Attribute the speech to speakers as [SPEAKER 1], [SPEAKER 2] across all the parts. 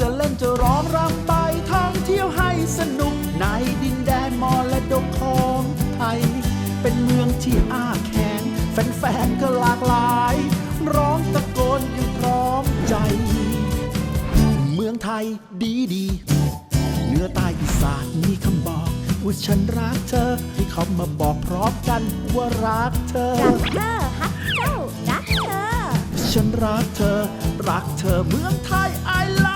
[SPEAKER 1] จะเล่นจะร้องรำไปท่องเที่ยวให้สนุกในดินแดนมรดกของไทย เป็นเมืองที่อ้าแขนแฟนๆก็หลากหลาย ร้องตะโกนอยังพร้อมใจ เมืองไทยดีดีเหนือใต้อีสานมีคำบอกว่าฉันรักเธอ ให้เขามาบอกพร้อมกันว่ารักเธอ
[SPEAKER 2] รักเธอฮักเจ้ารักเธอ
[SPEAKER 1] ฉันรักเธอ รักเธอเมืองไทย I love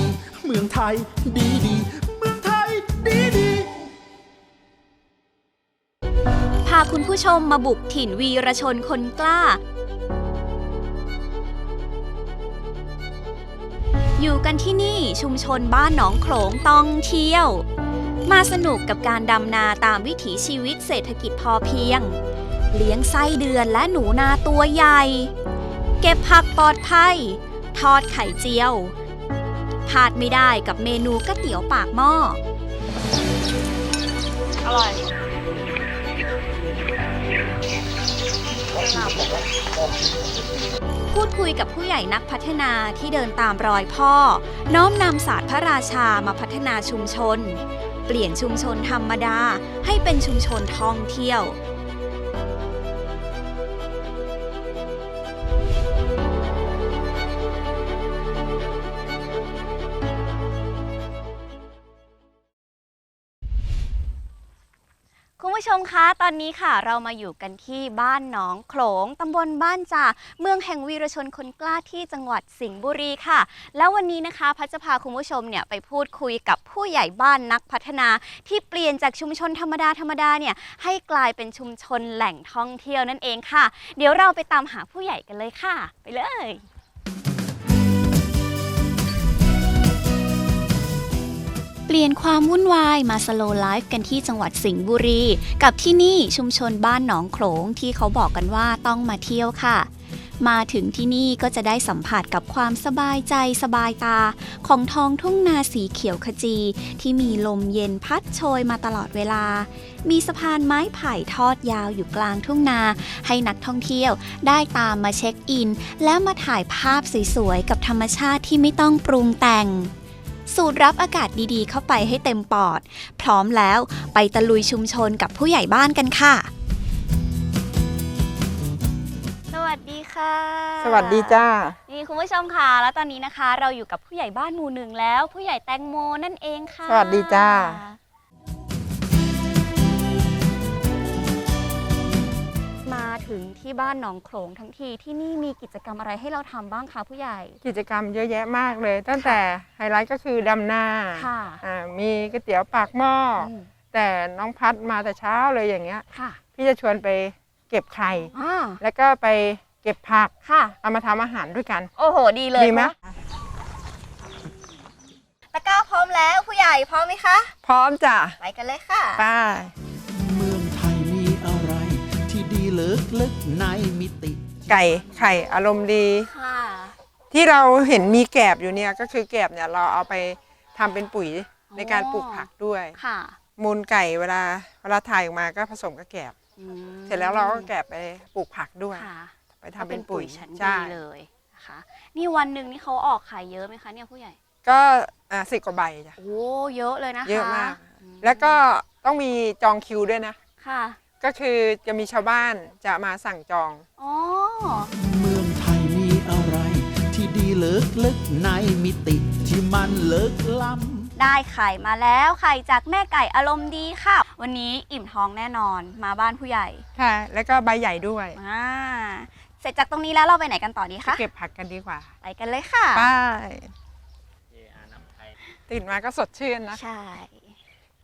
[SPEAKER 1] ี มืองไทย ดีดีเมืองไทย ดีดี
[SPEAKER 2] พาคุณผู้ชมมาบุกถิ่นวีรชนคนกล้า อยู่กันที่นี่ชุมชนบ้านหนองโขลงต้องเที่ยว มาสนุกกับการดำนาตามวิถีชีวิตเศรษฐกิจพอเพียง เลี้ยงไส้เดือนและหนูนาตัวใหญ่ เก็บผักปลอดภัย ทอดไข่เจียว พลาดไม่ได้กับเมนูก๋วยเตี๋ยวปากหม้อ
[SPEAKER 3] อร่อย
[SPEAKER 2] พูดคุยกับผู้ใหญ่นักพัฒนาที่เดินตามรอยพ่อ น้อมนำศาสตร์พระราชามาพัฒนาชุมชน เปลี่ยนชุมชนธรรมดาให้เป็นชุมชนท่องเที่ยว ผู้ชมคะ ตอนนี้ค่ะเรามาอยู่กันที่บ้านหนองโขลงตำบลบ้านจ่าเมืองแห่งวีรชนคนกล้าที่จังหวัดสิงห์บุรีค่ะ แล้ววันนี้นะคะพัชจะพาคุณผู้ชมเนี่ยไปพูดคุยกับผู้ใหญ่บ้านนักพัฒนา ที่เปลี่ยนจากชุมชนธรรมดาธรรมดาเนี่ยให้กลายเป็นชุมชนแหล่งท่องเที่ยวนั่นเองค่ะ เดี๋ยวเราไปตามหาผู้ใหญ่กันเลยค่ะ ไปเลย ปลี่ยนความวุ่นวายมาสโลไลฟ์กันที่จังหวัดสิงห์บุรี กับที่นี่ชุมชนบ้านหนองโขลงที่เขาบอกกันว่าต้องมาเที่ยวค่ะ มาถึงที่นี่ก็จะได้สัมผัสกับความสบายใจสบายตา ของท้องทุ่งนาสีเขียวขจี ที่มีลมเย็นพัดโชยมาตลอดเวลา มีสะพานไม้ไผ่ทอดยาวอยู่กลางทุ่งนา ให้นักท่องเที่ยวได้ตามมาเช็คอิน และมาถ่ายภาพสวยๆกับธรรมชาติที่ไม่ต้องปรุงแต่ง สูดรับอากาศดีๆ เข้าไปให้เต็มปอด พร้อมแล้วไปตะลุยชุมชนกับผู้ใหญ่บ้านกันค่ะ สวัสดีค่ะ
[SPEAKER 3] สวัสดีจ้า
[SPEAKER 2] นี่คุณผู้ชมค่ะ แล้วตอนนี้นะคะ เราอยู่กับผู้ใหญ่บ้านหมู่หนึ่งแล้ว ผู้ใหญ่แตงโมนั่นเองค่ะ
[SPEAKER 3] สวัสดีจ้า
[SPEAKER 2] มาถึงที่บ้านหนองโขลงทั้งทีที่นี่มีกิจกรรมอะไรให้เราทำบ้างคะผู้ใหญ่
[SPEAKER 3] กิจกรรมเยอะแยะมากเลย ตั้งแต่ไฮไลท์ก็คือดำนา
[SPEAKER 2] ค่ะ
[SPEAKER 3] อ่ามีก๋วยเตี๋ยวปากหม้ออ
[SPEAKER 2] ม
[SPEAKER 3] แต่น้องพัดมาแต่เช้าเลยอย่างเงี้ย
[SPEAKER 2] ค่ะ
[SPEAKER 3] พี่จะชวนไปเก็บไข่
[SPEAKER 2] อ่า
[SPEAKER 3] แล้วก็ไปเก็บผัก
[SPEAKER 2] ค่ะ
[SPEAKER 3] เอามาทำอาหารด้วยกัน
[SPEAKER 2] โอ้โห ดีเลย
[SPEAKER 3] ดีไหม
[SPEAKER 2] ตะกร้าพร้อมแล้วผู้ใหญ่พร้อมไหมคะ
[SPEAKER 3] พร้อมจ้ะ
[SPEAKER 2] ไปกันเลยค่ะ
[SPEAKER 3] ไป้า
[SPEAKER 1] ลิกลึกในมิติ
[SPEAKER 3] ไก่ไข่อารมณ์ดี
[SPEAKER 2] ค่ะ
[SPEAKER 3] ที่เราเห็นมีแกบอยู่เนี่ยก็คือแกบเนี่ยเราเอาไปทำเป็นปุ๋ยในการปลูกผักด้วย
[SPEAKER 2] ค่ะ
[SPEAKER 3] มูลไก่เวลาเวลาถ่ายออกมาก็ผสมกับแกบ
[SPEAKER 2] อืม
[SPEAKER 3] เสร็จแล้วเราก็แกบไปปลูกผักด้วย
[SPEAKER 2] ค่ะ
[SPEAKER 3] ไปทำเป็นปุ๋ย
[SPEAKER 2] ชั้น
[SPEAKER 3] ใช่
[SPEAKER 2] ดีเลยนะคะนี่วันหนึ่งนี่เขาออกขายเยอะไหมคะเนี่ยผู้ใหญ่
[SPEAKER 3] ก็สิบกว่าใบจ้ะ
[SPEAKER 2] โอ้เยอะเลยนะคะ
[SPEAKER 3] เยอะมาก
[SPEAKER 2] อืม
[SPEAKER 3] แล้วก็ต้องมีจองคิวด้วยนะ
[SPEAKER 2] ค่ะ
[SPEAKER 3] ก็คือจะมีชาวบ้านจะมาสั่งจอง
[SPEAKER 2] อ๋อ
[SPEAKER 1] เมืองไทยมีอะไร ที่ดีเลิกลึกในมิติที่มันเลิกล้ำ
[SPEAKER 2] ได้ไข่มาแล้วไข่จากแม่ไก่อารมณ์ดีค่ะ วันนี้อิ่มท้องแน่นอนมาบ้านผู้ใหญ่
[SPEAKER 3] ค่ะ แล้วก็ใบใหญ่ด้วย
[SPEAKER 2] อ่าเสร็จจากตรงนี้แล้วเราไปไหนกันต่อดี
[SPEAKER 3] ไป
[SPEAKER 2] คะ
[SPEAKER 3] เก็บผักกันดีกว่า
[SPEAKER 2] ไปกันเลยค่ะ
[SPEAKER 3] ไปตื่นมาก็สดชื่นนะ
[SPEAKER 2] ใช่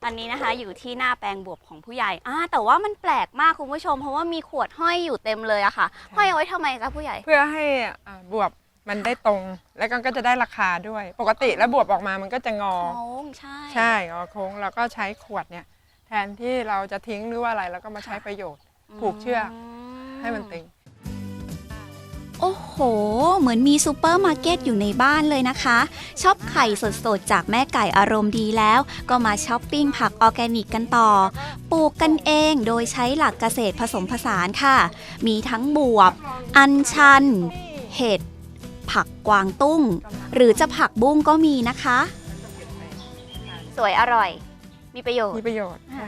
[SPEAKER 2] ตอนนี้นะคะอยู่ที่หน้าแปลงบวบของผู้ใหญ่อ่าแต่ว่ามันแปลกมากคุณผู้ชม เพราะว่ามีขวดห้อยอยู่เต็มเลยอะค่ะ ห้อยเอาไว้ทำไมคะผู้ใหญ่
[SPEAKER 3] เพื่อให้อ่าบวบมันได้ตรง แล้วก็จะได้ราคาด้วย ปกติแล้วบวบออกมามันก็จะงอ
[SPEAKER 2] โค้งใช่
[SPEAKER 3] ใช่งอโค้งเราก็ใช้ขวดเนี่ย แทนที่เราจะทิ้งหรือว่าอะไรเราก็มาใช้ประโยชน์ ผูกเชือก ให้มันตึง
[SPEAKER 2] โอ้โห เหมือนมีซูเปอร์มาร์เก็ตอยู่ในบ้านเลยนะคะชอบไข่สดๆ จากแม่ไก่อารมณ์ดีแล้ว ก็มาช้อปปิ้งผักออร์แกนิกกันต่อ ปลูกกันเองโดยใช้หลักเกษตรผสมผสานค่ะ มีทั้งบวบ อัญชัน เห็ด ผักกวางตุ้ง หรือจะผักบุ้งก็มีนะคะ สวยอร่อย มีประโยช
[SPEAKER 3] มี
[SPEAKER 2] น์
[SPEAKER 3] ประโยชน์
[SPEAKER 2] อ่า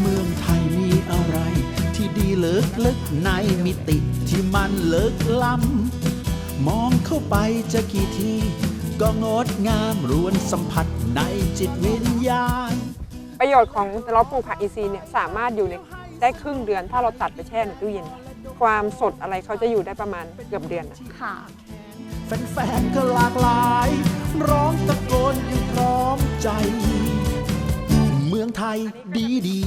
[SPEAKER 1] เมืองไทยมีอะไร ที่ดีเลิกลึกในมิติ ที่มันเลิกล้ำมองเข้าไปจะกี่ที ก็งดงามรวนสัมผัสในจิตวิญญาณ
[SPEAKER 3] ประโยชน์ของเราปลูกผักอีซีเนี่ยสามารถอยู่ในได้ครึ่งเดือน ถ้าเราตัดไปแช่ในตู้เย็น ความสดอะไรเขาจะอยู่ได้ประมาณเกือบเดือนอะ
[SPEAKER 2] ค่ะ
[SPEAKER 1] แฟนๆก็หลากหลาย ร้องตะโกนอยังพร้อมใจ เมืองไทยดีดี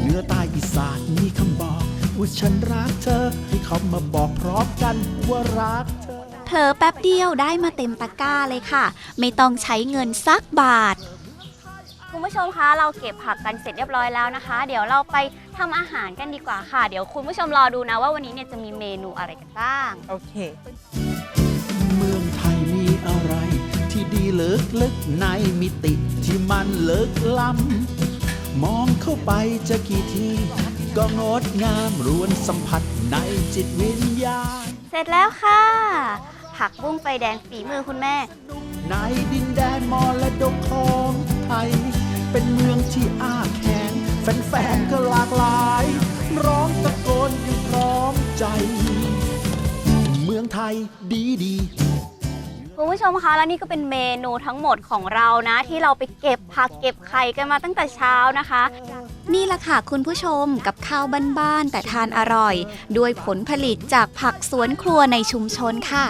[SPEAKER 1] เหนื้อใต้อีสานมีคำบอก ว่าฉันรักเธอ ให้เขามาบอกพร้อมกันว่ารักเธอ
[SPEAKER 2] เผลอแป๊บเดียวได้มาเต็มตะกร้าเลยค่ะ ไม่ต้องใช้เงินสักบาท คุณผู้ชมคะเราเก็บผักกันเสร็จเรียบร้อยแล้วนะคะ เดี๋ยวเราไปทำอาหารกันดีกว่าค่ะ เดี๋ยวคุณผู้ชมรอดูนะว่าวันนี้เนี่ยจะมีเมนูอะไรกันบ้าง
[SPEAKER 3] โอเค
[SPEAKER 1] เมืองไทยมีอะไร ที่ดีเลิกลึกในมิติที่มันเลิกล้ำมองเข้าไปจะกี่ที ก็งดงามรวนสัมผัสในจิตวิญญาณ
[SPEAKER 2] เสร็จแล้วค่ะ ผักบุ้งไฟแดงฝีมือคุณแม่
[SPEAKER 1] ในดินแดนมรดกของไทย เป็นเมืองที่อ้าแขนแฟนๆก็หลากหลาย ร้องตะโกนอยังพร้อมใจ เมืองไทยดีดี
[SPEAKER 2] คุณผู้ชมคะและนี่ก็เป็นเมนูทั้งหมดของเรานะ ที่เราไปเก็บผักเก็บไข่กันมาตั้งแต่เช้านะคะ นี่แหละค่ะคุณผู้ชมกับข้าวบ้านๆแต่ทานอร่อย ด้วยผลผลิตจากผักสวนครัวในชุมชนค่ะ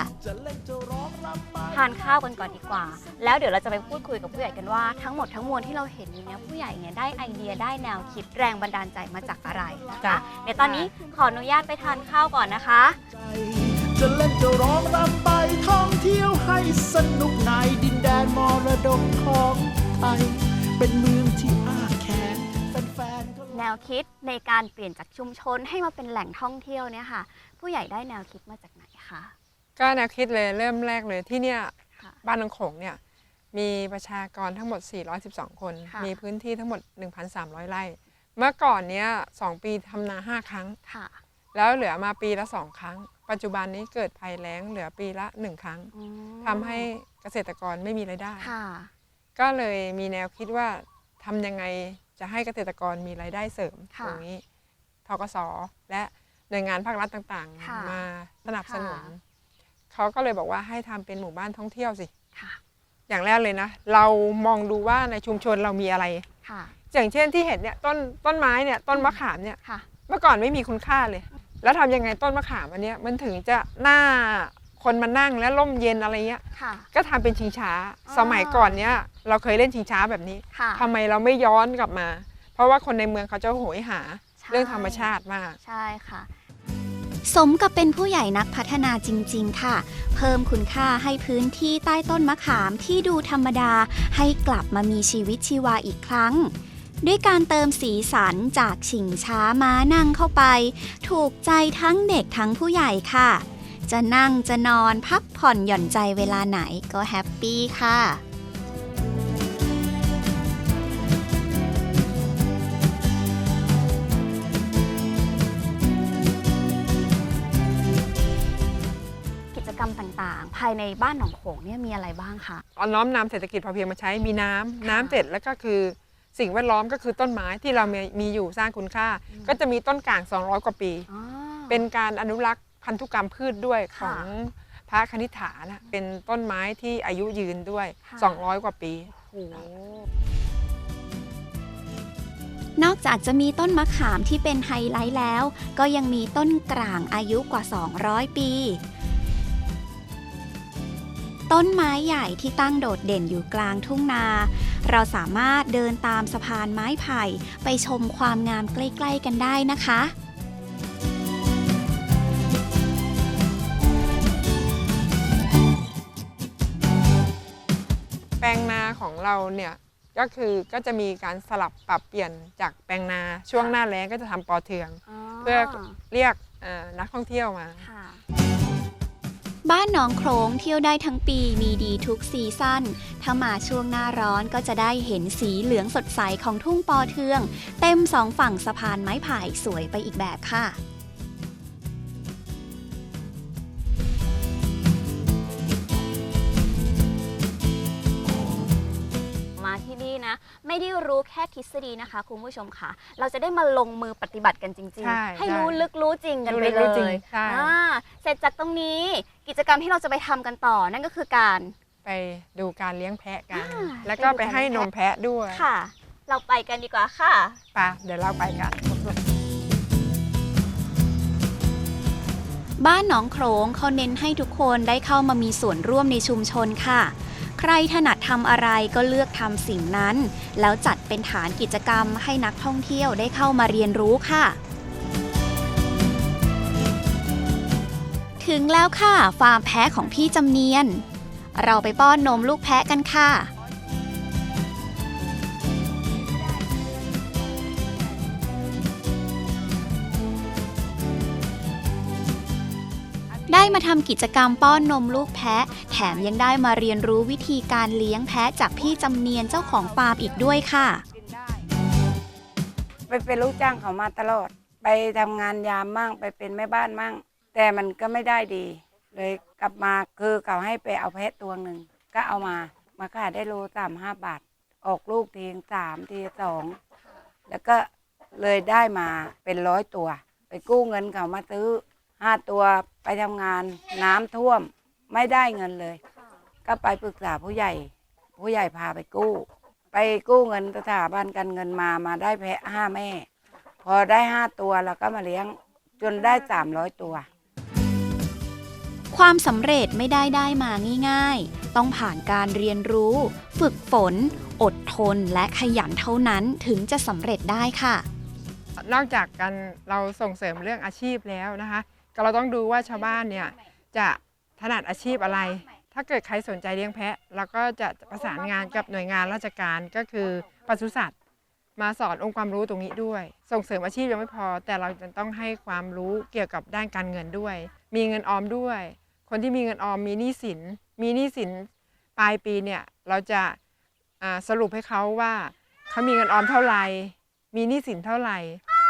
[SPEAKER 2] ทานข้าวกันก่อนดีกว่า แล้วเดี๋ยวเราจะไปพูดคุยกับผู้ใหญ่กันว่าทั้งหมดทั้งมวลที่เราเห็นอยู่เนี่ยผู้ใหญ่เนี่ยได้ไอเดียได้แนวคิดแรงบันดาลใจมาจากอะไรนะ
[SPEAKER 3] จ้ะ
[SPEAKER 2] คะเดี๋ยวตอนนี้ขออนุญาตไปทานข้าวก่อนนะคะ
[SPEAKER 1] จะเล่นจะร้องรำไปท่องเที่ยวให้สนุกในดินแดนมรดกของไทย เป็นเมืองที่อ้าแขนแฟนๆก็
[SPEAKER 2] แนวคิดในการเปลี่ยนจากชุมชนให้มาเป็นแหล่งท่องเที่ยวเนี่ยค่ะ ผู้ใหญ่ได้แนวคิดมาจากไหนคะ
[SPEAKER 3] ก็แนวคิดเลยเริ่มแรกเลยที่เนี่ย
[SPEAKER 2] ค่ะ
[SPEAKER 3] บ้านนองโขงเนี่ยมีประชากรทั้งหมด 412 คน
[SPEAKER 2] ค่ะ
[SPEAKER 3] มีพื้นที่ทั้งหมด 1,300 ไร่ เมื่อก่อนเนี้ยสองปีทำนา 5 ครั้ง
[SPEAKER 2] ค่ะ
[SPEAKER 3] แล้วเหลือมาปีละ 2 ครั้ง ปัจจุบันนี้เกิดภัยแล้งเหลือปีละ1ครั้ง
[SPEAKER 2] อืม
[SPEAKER 3] ทำให้เกษตรกรไม่มีรายได้
[SPEAKER 2] ค่ะ
[SPEAKER 3] ก็เลยมีแนวคิดว่าทำยังไงจะให้เกษตรกรมีรายได้เสริม
[SPEAKER 2] ค่ะ
[SPEAKER 3] ตรงนี้ทกสและหน่วยงานภาครัฐต่าง
[SPEAKER 2] ค่ะ
[SPEAKER 3] ๆมาสนับสนุน
[SPEAKER 2] ค่ะ
[SPEAKER 3] เขาก็เลยบอกว่าให้ทำเป็นหมู่บ้านท่องเที่ยวสิ
[SPEAKER 2] ค่ะ
[SPEAKER 3] อย่างแรกเลยนะ เรามองดูว่าในชุมชนเรามีอะไร
[SPEAKER 2] ค่ะ
[SPEAKER 3] อย่างเช่นที่เห็นเนี่ยต้นต้นไม้เนี่ยต้นมะขามเนี่ย
[SPEAKER 2] ค่ะ
[SPEAKER 3] เมื่อก่อนไม่มีคุณค่าเลย แล้วทำยังไงต้นมะขามอันเนี้ยมันถึงจะน่าคนมานั่งและร่มเย็นอะไรเงี้ย
[SPEAKER 2] ค่ะ
[SPEAKER 3] ก็ทำเป็นชิงช้า
[SPEAKER 2] อ๋อ
[SPEAKER 3] สมัยก่อนเนี้ยเราเคยเล่นชิงช้าแบบนี้
[SPEAKER 2] ค่ะ
[SPEAKER 3] ทำไมเราไม่ย้อนกลับมา เพราะว่าคนในเมืองเขาจะโหยหา
[SPEAKER 2] ใช่
[SPEAKER 3] เรื่องธรรมชาติมาก
[SPEAKER 2] ใช่ค่ะ สมกับเป็นผู้ใหญ่นักพัฒนาจริง ๆ ค่ะ เพิ่มคุณค่าให้พื้นที่ใต้ต้นมะขามที่ดูธรรมดาให้กลับมามีชีวิตชีวาอีกครั้ง ด้วยการเติมสีสันจากชิงช้าม้านั่งเข้าไป ถูกใจทั้งเด็กทั้งผู้ใหญ่ค่ะ จะนั่งจะนอนพักผ่อนหย่อนใจเวลาไหนก็แฮปปี้ค่ะกิจกรรมต่างๆ ภายในบ้านหนองโขงเนี่ยมีอะไรบ้างคะ
[SPEAKER 3] เอาน้อมนำเศรษฐกิจพอเพียงมาใช้มีน้ำน้ำเสร็จแล้วก็คือ สิ่งแวดล้อมก็คือต้นไม้ที่เรามีมีอยู่สร้างคุณค่า ก็จะมีต้นก่าง 200 กว่าปีเป็นการอนุรักษ์พันธุกรรมพืชด้วยข
[SPEAKER 2] ค่ะ
[SPEAKER 3] องพระคณิษฐานะเป็นต้นไม้ที่อายุยืนด้วย
[SPEAKER 2] ค่ะ
[SPEAKER 3] 200 กว่าปี
[SPEAKER 2] โอ้นอกจากจะมีต้นมะขามที่เป็นไฮไลท์แล้ว ก็ยังมีต้นกลางอายุกว่า 200 ปี ต้นไม้ใหญ่ที่ตั้งโดดเด่นอยู่กลางทุ่งนา เราสามารถเดินตามสะพานไม้ไผ่ ไปชมความงามใกล้ ๆ กันได้นะคะ
[SPEAKER 3] แปลงนาของเราเนี่ยก็คือก็จะมีการสลับปรับเปลี่ยนจากแปลงนาช่วงหน้าแล้งก็จะทำปอเทือง เพื่อเรียกเอ่อนักท่องเที่ยวมา
[SPEAKER 2] บ้านหนองโขลงเที่ยวได้ทั้งปีมีดีทุกซีซั่น ถ้ามาช่วงหน้าร้อนก็จะได้เห็นสีเหลืองสดใสของทุ่งปอเทือง เต็มสองฝั่งสะพานไม้ไผ่สวยไปอีกแบบค่ะ
[SPEAKER 4] ไม่ได้รู้แค่ทฤษฎีนะคะคุณผู้ชมค่ะ เราจะได้มาลงมือปฏิบัติกันจริง
[SPEAKER 3] ใช่
[SPEAKER 4] ๆ ให้
[SPEAKER 3] ใช่
[SPEAKER 4] รู้ลึกรู้จริงกัน
[SPEAKER 3] รู้
[SPEAKER 4] ไป
[SPEAKER 3] ลึก
[SPEAKER 4] เล
[SPEAKER 3] รู้จริง
[SPEAKER 4] ย
[SPEAKER 3] ใช่
[SPEAKER 4] อ่าเสร็จจากตรงนี้กิจกรรมที่เราจะไปทำกันต่อนั่นก็คือการ
[SPEAKER 3] ไปดูการเลี้ยงแพะกัน
[SPEAKER 4] อ่า
[SPEAKER 3] แล้วก็
[SPEAKER 4] ไป
[SPEAKER 3] ไป
[SPEAKER 4] ดูการ
[SPEAKER 3] ให้
[SPEAKER 4] เลี้
[SPEAKER 3] น
[SPEAKER 4] ยง
[SPEAKER 3] ม
[SPEAKER 4] แพะ
[SPEAKER 3] แพะด้วย
[SPEAKER 4] ค่ะ เราไปกันดีกว่าค่ะ
[SPEAKER 3] ไปะเดี๋ยวเราไปกัน
[SPEAKER 2] บ้านหนองโขลงเขาเน้นให้ทุกคนได้เข้ามามีส่วนร่วมในชุมชนค่ะใค รถนัดทำอะไรก็เลือกทำสิ่งนั้น แล้วจัดเป็นฐานกิจกรรมให้นักท่องเที่ยวได้เข้ามาเรียนรู้ค่ะ ถึงแล้วค่ะ ฟาร์มแพะของพี่จำเนียน เราไปป้อนนมลูกแพะกันค่ะ ได้มาทำกิจกรรมป้อนนมลูกแพะ แถมยังได้มาเรียนรู้วิธีการเลี้ยงแพะจากพี่จำเนียนเจ้าของฟาร์มอีกด้วยค่ะ
[SPEAKER 5] ไปเป็นลูกจ้างเขามาตลอด ไปทำงานยามมั่งไปเป็นแม่บ้านมั่ง แต่มันก็ไม่ได้ดี เลยกลับมาคือเขาให้ไปเอาแพะตัวหนึ่งก็เอามามาขายได้โลสามห้าบาท ออกลูกทีสามทีสองแล้วก็เลยได้มาเป็นร้อยตัว ไปกู้เงินเขามาซื้อห้าตัว ไปทำงานน้ำท่วมไม่ได้เงินเลย ก็ไปปรึกษาผู้ใหญ่ ผู้ใหญ่พาไปกู้ ไปกู้เงินสถาบันการเงินมามาได้แพะห้าแม่ พอได้ห้าตัวเราก็มาเลี้ยงจนได้สามร้อยตัว
[SPEAKER 2] ความสำเร็จไม่ได้ได้มาง่ายๆ ต้องผ่านการเรียนรู้ ฝึกฝน อดทนและขยันเท่านั้นถึงจะสำเร็จได้ค่ะ
[SPEAKER 3] นอกจากการเราส่งเสริมเรื่องอาชีพแล้วนะคะ ก็เราต้องดูว่าชาวบ้านเนี่ยจะถนัดอาชีพอะไร ถ้าเกิดใครสนใจเลี้ยงแพะเราก็จะประสานงานกับหน่วยงานราชการก็คือปศุสัตว์มาสอนองค์ความรู้ตรงนี้ด้วย ส่งเสริมอาชีพยังไม่พอ แต่เราจะต้องให้ความรู้เกี่ยวกับด้านการเงินด้วย มีเงินออมด้วย คนที่มีเงินออมมีหนี้สิน มีหนี้สินปลายปีเนี่ยเราจะสรุปให้เขาว่าเขามีเงินออมเท่าไหร่ มีหนี้สินเท่าไหร่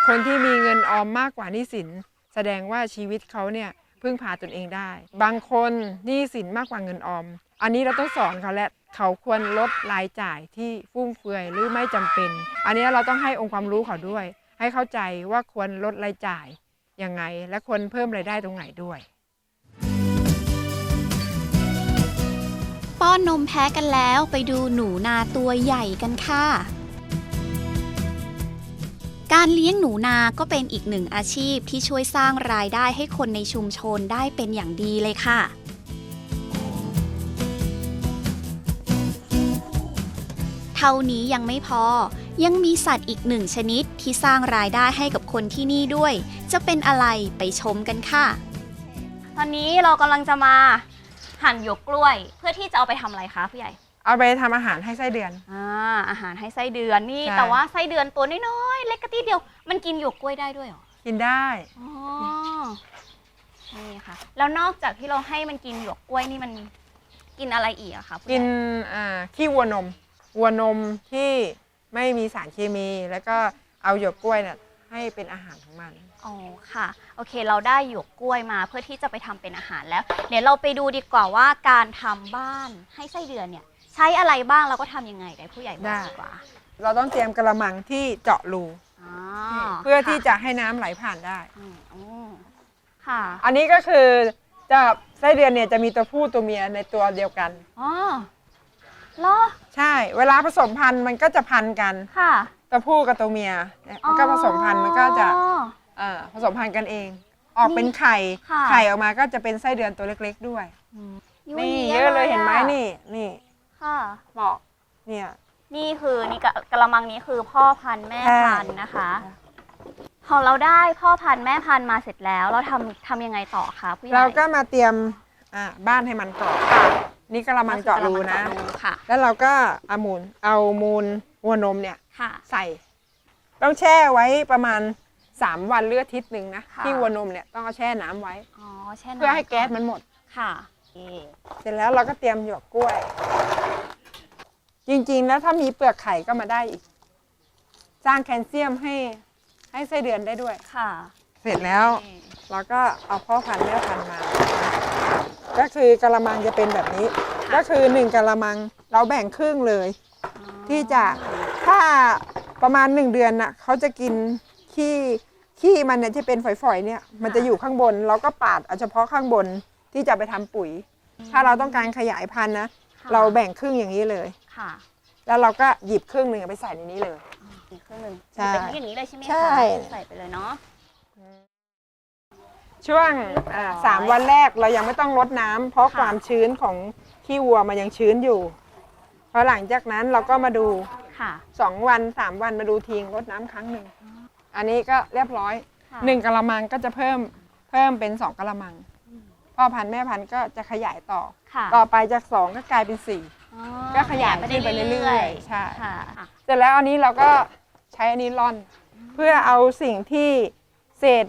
[SPEAKER 3] คนที่มีเงินออมมากกว่าหนี้สิน แสดงว่าชีวิตเขาเนี่ยพึ่งพาตนเองได้ บางคนหนี้สินมากกว่าเงินออม อันนี้เราต้องสอนเขาและเขาควรลดรายจ่ายที่ฟุ่มเฟือยหรือไม่จำเป็น อันนี้เราต้องให้องค์ความรู้เขาด้วย ให้เข้าใจว่าควรลดรายจ่ายยังไง และควรเพิ่มรายได้ตรงไหนด้วย
[SPEAKER 2] ป้อนนมแพะกันแล้วไปดูหนูนาตัวใหญ่กันค่ะ การเลี้ยงหนูนาก็เป็นอีกหนึ่งอาชีพที่ช่วยสร้างรายได้ให้คนในชุมชนได้เป็นอย่างดีเลยค่ะ เท่านี้ยังไม่พอ ยังมีสัตว์อีกหนึ่งชนิดที่สร้างรายได้ให้กับคนที่นี่ด้วย จะเป็นอะไรไปชมกันค่ะ
[SPEAKER 4] ตอนนี้เรากำลังจะมาหั่นหยวกกล้วย เพื่อที่จะเอาไปทำอะไรคะผู้ใหญ่
[SPEAKER 3] เอาไปทำอาหารให้ไส้เดือน
[SPEAKER 4] อ่าอาหารให้ไส้เดือนนี่
[SPEAKER 3] ใช่
[SPEAKER 4] แต่ว่าไส้เดือนตัวน้อยๆเล็กกระติดเดียว มันกินหยวกกล้วยได้ด้วยเหรอ
[SPEAKER 3] กินได้
[SPEAKER 4] อ๋อ นี่ค่ะ แล้วนอกจากที่เราให้มันกินหยวกกล้วยนี่มันกินอะไรอีกอะคะผู้ใหญ่
[SPEAKER 3] กินอ่าขี้วัวนม วัวนมที่ไม่มีสารเคมี แล้วก็เอาหยวกกล้วยเนี่ยให้เป็นอาหารของมัน
[SPEAKER 4] อ๋อค่ะ โอเค เราได้หยวกกล้วยมาเพื่อที่จะไปทำเป็นอาหารแล้ว เดี๋ยวเราไปดูดีกว่าว่าการทำบ้านให้ไส้เดือนเนี่ย ใช้อะไรบ้างแล้วก็ทำยังไงได้ผู้ใหญ่บ
[SPEAKER 3] ได้
[SPEAKER 4] อกดีกว่า
[SPEAKER 3] เราต้องเตรียมกระมังที่เจาะรู
[SPEAKER 4] อ๋อ
[SPEAKER 3] เพื่อที่
[SPEAKER 4] ค่
[SPEAKER 3] จะให้น้ำไหลผ่านได้
[SPEAKER 4] อืมอ๋อค่ะ
[SPEAKER 3] อันนี้ก็คือจะไส้เดือนเนี่ยจะมีตัวผู้ตัวเมียในตัวเดียวกัน
[SPEAKER 4] อ๋อเหรอ
[SPEAKER 3] ใช่ เวลาผสมพันธุ์มันก็จะพันกัน
[SPEAKER 4] ค่ะ
[SPEAKER 3] ตัวผู้กับตัวเมียเนี่ยมันก็ผสมพันธุ์มันก็จะ
[SPEAKER 4] อ๋อ
[SPEAKER 3] เอ่อผสมพันธุ์กันเอง ออกเป็นไข่
[SPEAKER 4] ค่ะ
[SPEAKER 3] ไข่ออกมาก็จะเป็นไส้เดือนตัวเล็ก ๆ ด้วย
[SPEAKER 4] ยุ่
[SPEAKER 3] นี่
[SPEAKER 4] แเย
[SPEAKER 3] อะเลยเห็นไหม
[SPEAKER 4] อะ
[SPEAKER 3] นี่นี่
[SPEAKER 4] ค่ะ
[SPEAKER 3] บอกเนี่ย
[SPEAKER 4] นี่คือนี่กะกระมังนี้คือพ่อพันธุ์แม่
[SPEAKER 3] ใช่
[SPEAKER 4] พันธุ์นะคะพอเราได้พ่อพันธุ์แม่พันธุ์มาเสร็จแล้ว เราทำทำยังไงต่อคะผู้ใหญ่
[SPEAKER 3] เราก็มาเตรียมอ่าบ้านให้มันก่อนนี่กระมังเจาะรูนะ
[SPEAKER 4] ก็คือกรมังเจารูค่ะ
[SPEAKER 3] แล้วเราก็เอามูลเอามูลวัวนมเนี่ย
[SPEAKER 4] ค่ะ
[SPEAKER 3] ใส่ ต้องแช่ไว้ประมาณ3วันหรืออาทิตย์หนึ่งนะ
[SPEAKER 4] ค่ะ
[SPEAKER 3] ที่วัวนมเนี่ยต้องเอาแช่น้ำไว้
[SPEAKER 4] อ๋อแช่น้ำ
[SPEAKER 3] เพื่อให้แก๊สมันหมด
[SPEAKER 4] ค่ะนี่
[SPEAKER 3] เสร็จแล้วเราก็เตรียมหยวกกล้วย จริงๆ แล้วถ้ามีเปลือกไข่ก็มาได้อีก สร้างแคลเซียมให้ให้ไส้เดือนได้ด้วย
[SPEAKER 4] ค่ะ
[SPEAKER 3] เสร็จแล้ว
[SPEAKER 4] นี่
[SPEAKER 3] เราก็เอาพ่อพันธุ์แม่พันธุ์มา ก็คือกะละมังจะเป็นแบบนี้ ก็คือหนึ่งกะละมังเราแบ่งครึ่งเลย ที่จะถ้าประมาณหนึ่งเดือนน่ะเขาจะกินขี้ขี้มันเนี่ยที่เป็นฝอยๆเนี่ย มันจะอยู่ข้างบนเราก็ปาดเอาเฉพาะข้างบนที่จะไปทำปุ๋ย ถ้าเราต้องการขยายพันธุ์นะ
[SPEAKER 4] ค่ะ
[SPEAKER 3] เราแบ่งครึ่งอย่างนี้เลย
[SPEAKER 4] ค่ะ
[SPEAKER 3] แล้วเราก็หยิบครึ่งหนึ่งเอาไปใส่ในนี้เลย
[SPEAKER 4] อีกครึ่งหนึ่ง
[SPEAKER 3] ใช่
[SPEAKER 4] เป็นอย่างนี้เลยใช่ไหมคะ
[SPEAKER 3] ใช่
[SPEAKER 4] ใส่ไปเลยเนาะ
[SPEAKER 3] ช่วงอ่าสามวันแรกเรายังไม่ต้องรดน้ำเพราะ
[SPEAKER 4] ค่ะ
[SPEAKER 3] ความชื้นของขี้วัวมันยังชื้นอยู่พอหลังจากนั้นเราก็มาดู
[SPEAKER 4] ค่ะ
[SPEAKER 3] สองวันสามวันมาดูทิ้งรดน้ำครั้งหนึ่งอันนี้ก็เรียบร้อย
[SPEAKER 4] ค่ะ
[SPEAKER 3] หนึ่งกะละมังก็จะเพิ่มเพิ่มเป็นสองกะละมังพ่อพันธุ์แม่พันธุ์ก็จะขยายต่อ
[SPEAKER 4] ค่ะ
[SPEAKER 3] ต่อไปจากสองก็กลายเป็นสี่
[SPEAKER 4] อ๋อ
[SPEAKER 3] ก็ขยายขึ้นไปเรื่อยๆใช่
[SPEAKER 4] ค่ะอะ
[SPEAKER 3] เสร็จแล้วอันนี้เราก็ใช้อันนี้ร่อน เพื่อเอาสิ่งที่เศษ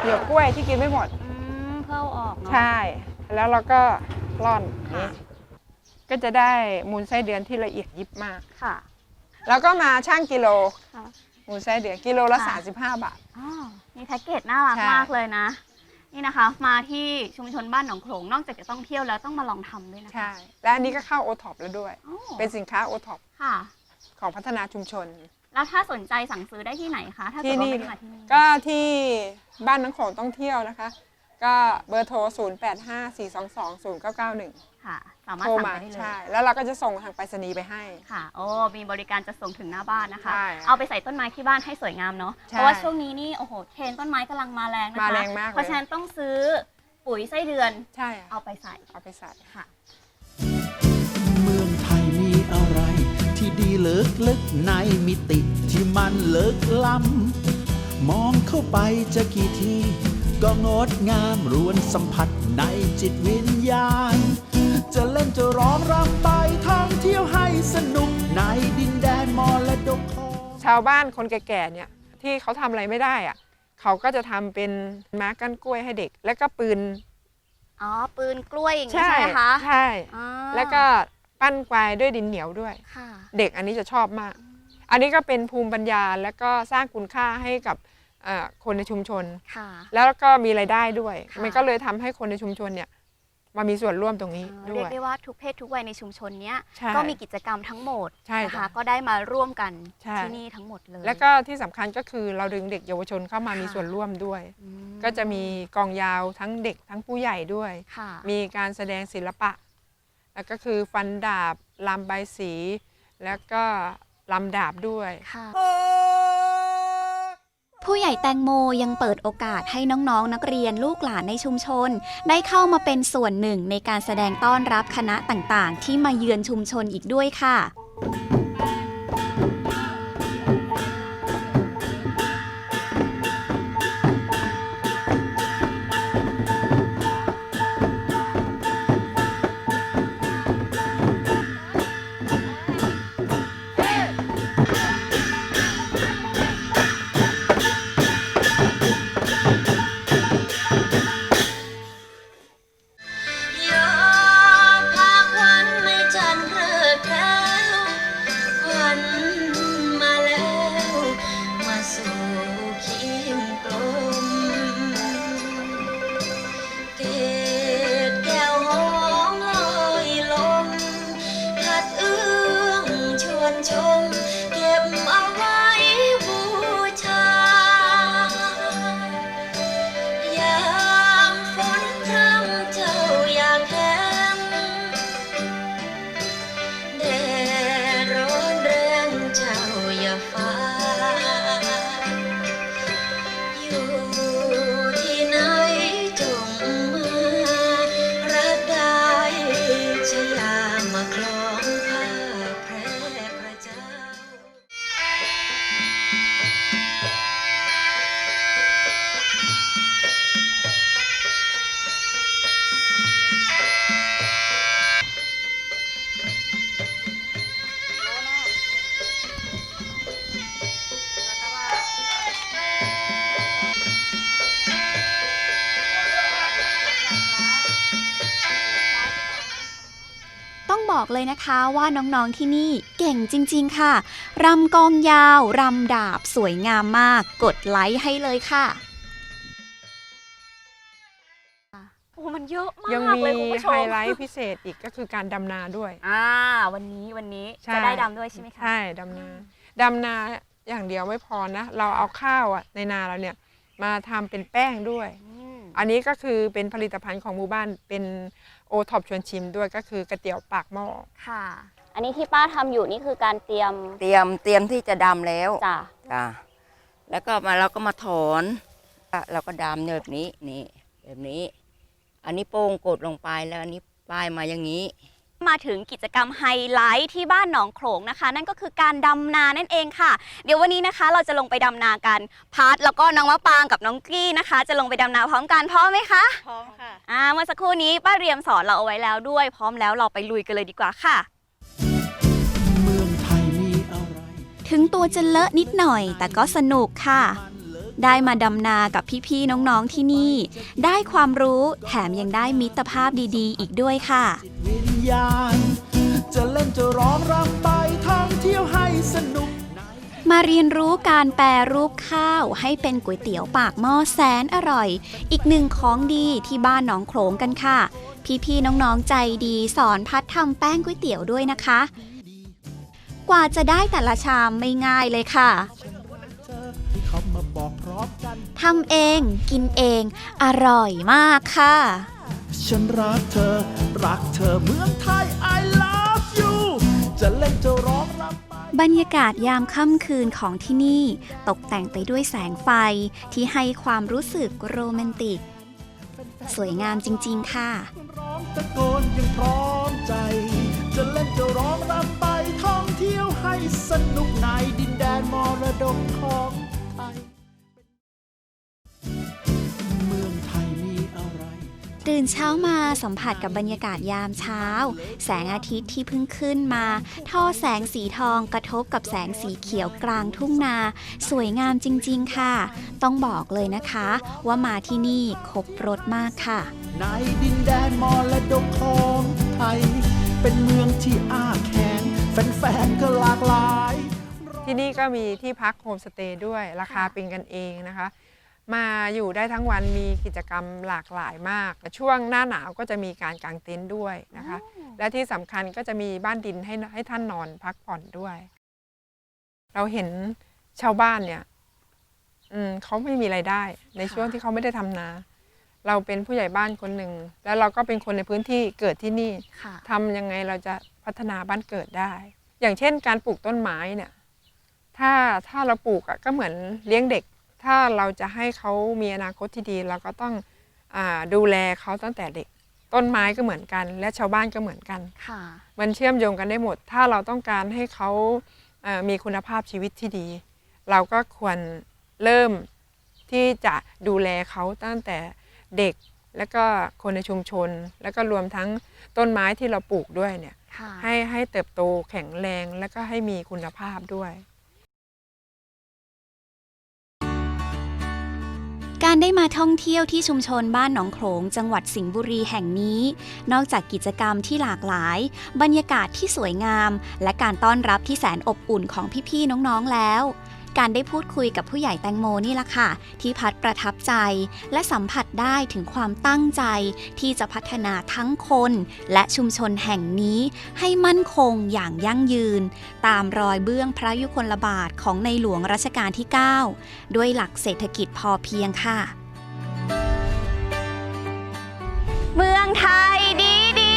[SPEAKER 3] เหยวกล้วยที่กินไม่หมด
[SPEAKER 4] อืมเพื่อเอาออกเนาะ
[SPEAKER 3] ใช่ แล้วเราก็ร่อน
[SPEAKER 4] ค่ะ
[SPEAKER 3] นี้ก็จะได้มูลไส้เดือนที่ละเอียดยิบมาก
[SPEAKER 4] ค่ะ
[SPEAKER 3] แล้วก็มาช่างกิโล
[SPEAKER 4] ค่ะ
[SPEAKER 3] มูลไส้เดือนกิโลละ
[SPEAKER 4] ค่ะ
[SPEAKER 3] 35บาท
[SPEAKER 4] อ๋อมีแพ็กเกจน่ารัก
[SPEAKER 3] ใช่
[SPEAKER 4] มากเลยนะ นี่นะคะ มาที่ชุมชนบ้านหนองโขลงนอกจากจะต้องเที่ยวแล้วต้องมาลองทำด้วยนะคะ
[SPEAKER 3] ใช่ และอันนี้ก็เข้าโอท็อปแล้วด้วย
[SPEAKER 4] อ๋อ
[SPEAKER 3] เป็นสินค้าโอท็อป
[SPEAKER 4] ค่ะ
[SPEAKER 3] ของพัฒนาชุมชน
[SPEAKER 4] แล้วถ้าสนใจสั่งซื้อได้ที่ไหนคะถ้าเกิ
[SPEAKER 3] ที่
[SPEAKER 4] ดว่า
[SPEAKER 3] นี่
[SPEAKER 4] ไม่ได้มาที่นี่
[SPEAKER 3] ก็ที่บ้านน้องโขงต้องเที่ยวนะคะ ก็เบอร์โทร 0 8 5 4 2 2 0 9 9 1
[SPEAKER 4] ค่ะ สามารถ
[SPEAKER 3] โทร
[SPEAKER 4] สั่ง
[SPEAKER 3] มา
[SPEAKER 4] ไปได้เลย
[SPEAKER 3] ใช่แล้วเราก็จะส่งทางไปรษณีย์ไปให้
[SPEAKER 4] ค่ะโอ้มีบริการจะส่งถึงหน้าบ้านนะคะ
[SPEAKER 3] ใช่
[SPEAKER 4] เอาไปใส่ต้นไม้ที่บ้านให้สวยงามเนาะ
[SPEAKER 3] ใช่
[SPEAKER 4] เพราะว่าช่วงนี้นี่โอ้โหเทรนด์ต้นไม้กำลังมาแรงนะคะ
[SPEAKER 3] มาแรงมากเลย
[SPEAKER 4] เพราะฉะนั้นต้องซื้อปุ๋ยไส้เดือน
[SPEAKER 3] ใช่
[SPEAKER 4] เอาไปใส่
[SPEAKER 3] เอาไปใส่
[SPEAKER 4] ค่ะ
[SPEAKER 1] เมืองไทยมีอะไร ที่ดีเลิกลึกในมิติที่มันเลิกล้ำมองเข้าไปจะกี่ที ก็งดงามรวนสัมผัสในจิตวิญญาณ จะเล่นจะร้องรำไปท่องเที่ยวให้สนุกในดินแดนมรดกของ
[SPEAKER 3] ชาวบ้านคนแก่ๆเนี่ยที่เขาทำอะไรไม่ได้อะเขาก็จะทำเป็นม้ากั้นกล้วยให้เด็ก แล้วก็ปืน
[SPEAKER 4] อ๋อ ปืนกล้วยอย่างนี้ใช่ไหมคะ
[SPEAKER 3] ใช่
[SPEAKER 4] อ๋อ
[SPEAKER 3] แล้วก็ปั้นควายด้วยดินเหนียวด้วย
[SPEAKER 4] ค่ะ
[SPEAKER 3] เด็กอันนี้จะชอบมาก อันนี้ก็เป็นภูมิปัญญาและก็สร้างคุณค่าให้กับเอ่อคนในชุมชน
[SPEAKER 4] ค่ะ
[SPEAKER 3] แล้วก็มีรายได้ด้วย
[SPEAKER 4] ค่ะ
[SPEAKER 3] มันก็เลยทำให้คนในชุมชนเนี่ย มามีส่วนร่วมตรงนี้
[SPEAKER 4] เอ่อ
[SPEAKER 3] ด้
[SPEAKER 4] เรี
[SPEAKER 3] วย
[SPEAKER 4] กได้ว่าทุกเพศทุกวัยในชุมชนเนี้ย
[SPEAKER 3] ใช่
[SPEAKER 4] ก็มีกิจกรรมทั้งหมด
[SPEAKER 3] ใช่
[SPEAKER 4] นะคะ
[SPEAKER 3] จ้ะ
[SPEAKER 4] ก็ได้มาร่วมกัน
[SPEAKER 3] ใช่
[SPEAKER 4] ที่นี่ทั้งหมดเลย
[SPEAKER 3] แล้วก็ที่สำคัญก็คือเราดึงเด็กเยาวชนเข้ามา
[SPEAKER 4] ค่ะ
[SPEAKER 3] มีส่วนร่วมด้วย
[SPEAKER 4] อืม
[SPEAKER 3] ก็จะมีกองยาวทั้งเด็กทั้งผู้ใหญ่ด้วย
[SPEAKER 4] ค่ะ
[SPEAKER 3] มีการแสดงศิลปะ แล้วก็คือฟันดาบลำใบายสี แล้วก็ลำดาบด้วย
[SPEAKER 4] ค่ะ ผู้ใหญ่แตงโมยังเปิดโอกาสให้น้องๆนักเรียนลูกหลานในชุมชน ได้เข้ามาเป็นส่วนหนึ่งในการแสดงต้อนรับคณะต่างๆ ที่มาเยือนชุมชนอีกด้วยค่ะ
[SPEAKER 6] นะ
[SPEAKER 2] คะว่าน้องๆที่นี่เก่งจริง ๆ ค่ะรำกองยาวรำดาบสวยงามมาก กดไลค์ให้เลยค่ะ
[SPEAKER 4] โอ้มันเยอะมาก
[SPEAKER 3] ยังมี
[SPEAKER 4] เลยคุณผู้ช
[SPEAKER 3] ไฮ
[SPEAKER 4] ม
[SPEAKER 3] ไลท์พิเศษอีกก็คือการดำนาด้วย
[SPEAKER 4] อ่า วันนี้วันนี้
[SPEAKER 3] ใช่
[SPEAKER 4] จะได้ดำด้วยใช่ไหมคะ
[SPEAKER 3] ใช่ดำนาดำนาอย่างเดียวไม่พอนะ เราเอาข้าวอะในนาเราเนี่ยมาทำเป็นแป้งด้วย
[SPEAKER 4] อืม
[SPEAKER 3] อันนี้ก็คือเป็นผลิตภัณฑ์ของหมู่บ้านเป็นโอท็อปชวนชิมด้วยก็คือกระเตี๋ยวปากหม้อ
[SPEAKER 4] ค่ะ อันนี้ที่ป้าทำอยู่นี่คือการเตรียม
[SPEAKER 5] เตรียมเตรียมที่จะดำแล้ว
[SPEAKER 4] จ้ะ
[SPEAKER 5] จ้ะแล้วก็มาเราก็มาถอนอะเราก็ดำแบบนี้นี่แบบนี้ อันนี้โป้งกดลงไปแล้วอันนี้ป้ายมาอย่างนี้
[SPEAKER 4] มาถึงกิจกรรมไฮไลท์ที่บ้านหนองโขลงนะคะ นั่นก็คือการดำนานั่นเองค่ะ เดี๋ยววันนี้นะคะเราจะลงไปดำนากันพัดแล้วก็น้องมะปางกับน้องกี้นะคะ จะลงไปดำนาพร้อมกันพร้อมไหมคะ
[SPEAKER 6] พร้อมค่ะ
[SPEAKER 4] อ่าเมื่อสักครู่นี้ป้าเรียมสอนเราเอาไว้แล้วด้วย พร้อมแล้วเราไปลุยกันเลยดีกว่าค่ะ
[SPEAKER 1] เมืองไทยมีอะไร
[SPEAKER 2] ถึงตัวจะเลอะนิดหน่อย แต่ก็สนุกค่ะ ได้มาดำนากับพี่ๆน้องๆที่นี่ ได้ความรู้แถมยังได้มิตรภาพดีๆ อีกด้วยค่ะ
[SPEAKER 1] วิญญาณจะเล่นจะร้องรำไปท่องเที่ยวให้สนุกใน
[SPEAKER 2] มาเรียนรู้การแปรรูปข้าวให้เป็นก๋วยเตี๋ยวปากหม้อแสนอร่อย อีกหนึ่งของดีที่บ้านหนองโขลงกันค่ะ พี่ๆน้องๆใจดีสอนพัดทำแป้งก๋วยเตี๋ยวด้วยนะคะ กว่าจะได้แต่ละชามไม่ง่ายเลยค่ะ
[SPEAKER 1] ทำ
[SPEAKER 2] เองกินเองอร่อยมากค่ะ
[SPEAKER 1] ฉันรักเธอ รักเธอเมืองไทย I love you จะเล่นจะร้องรำไป
[SPEAKER 2] บรรยากาศยามค่ำคืนของที่นี่ ตกแต่งไปด้วยแสงไฟที่ให้ความรู้สึกโรแมนติก สวยงามจริง ๆ ค่ะ
[SPEAKER 1] ร้องตะโกนยังพร้อมใจ จะเล่นจะร้องรำไปท่องเที่ยวให้สนุกในดินแดนมรดกของ
[SPEAKER 2] ตื่นเช้ามาสัมผัสกับบรรยากาศยามเช้า แสงอาทิตย์ที่เพิ่งขึ้นมา ท่อแสงสีทองกระทบกับแสงสีเขียวกลางทุ่งนา สวยงามจริงๆค่ะ ต้องบอกเลยนะคะ ว่ามาที่นี่ครบรถมากค่ะ
[SPEAKER 1] ในดินแดนมรดกของไทย เป็นเมืองที่อ้าแขนแฟนๆก็หลากหลาย
[SPEAKER 3] ที่นี่ก็มีที่พักโฮมสเตย์ด้วยราคาเป็นกันเองนะคะ มาอยู่ได้ทั้งวันมีกิจกรรมหลากหลายมาก ช่วงหน้าหนาวก็จะมีการกางเต็นท์ด้วยนะคะ และที่สำคัญก็จะมีบ้านดินให้ให้ท่านนอนพักผ่อนด้วย เราเห็นชาวบ้านเนี่ยอืมเขาไม่มีไรายได้ ในช่วงที่เขาไม่ได้ทำนา เราเป็นผู้ใหญ่บ้านคนหนึ่ง แล้วเราก็เป็นคนในพื้นที่เกิดที่นี่
[SPEAKER 4] ค่ะ
[SPEAKER 3] ทำยังไงเราจะพัฒนาบ้านเกิดได้ อย่างเช่นการปลูกต้นไม้เนี่ย ถ้าถ้าเราปลูกอะก็เหมือนเลี้ยงเด็ก ถ้าเราจะให้เขามีอนาคตที่ดีเราก็ต้องอาดูแลเขาตั้งแต่เด็ก ต้นไม้ก็เหมือนกัน และชาวบ้านก็เหมือนกัน
[SPEAKER 4] ค่ะ
[SPEAKER 3] มันเชื่อมโยงกันได้หมด ถ้าเราต้องการให้เขาเอ่อมีคุณภาพชีวิตที่ดี เราก็ควรเริ่มที่จะดูแลเขาตั้งแต่เด็กแล้วก็คนในชุมชน แล้วก็รวมทั้งต้นไม้ที่เราปลูกด้วยเนี่ย
[SPEAKER 4] ค่ะ
[SPEAKER 3] ให้ให้เติบโตแข็งแรงแล้วก็ให้มีคุณภาพด้วย
[SPEAKER 2] การได้มาท่องเที่ยวที่ชุมชนบ้านหนองโขลงจังหวัดสิงห์บุรีแห่งนี้ นอกจากกิจกรรมที่หลากหลาย บรรยากาศที่สวยงาม และการต้อนรับที่แสนอบอุ่นของพี่ๆน้องๆแล้ว การได้พูดคุยกับผู้ใหญ่แตงโมนี่ละค่ะ ที่พัดประทับใจ และสัมผัสได้ถึงความตั้งใจ ที่จะพัฒนาทั้งคน และชุมชนแห่งนี้ ให้มั่นคงอย่างยั่งยืน ตามรอยเบื้องพระยุคลบาทของในหลวงรัชกาลที่ 9 ด้วยหลักเศรษฐกิจพอเพียงค่ะ
[SPEAKER 4] เมืองไทยดีดี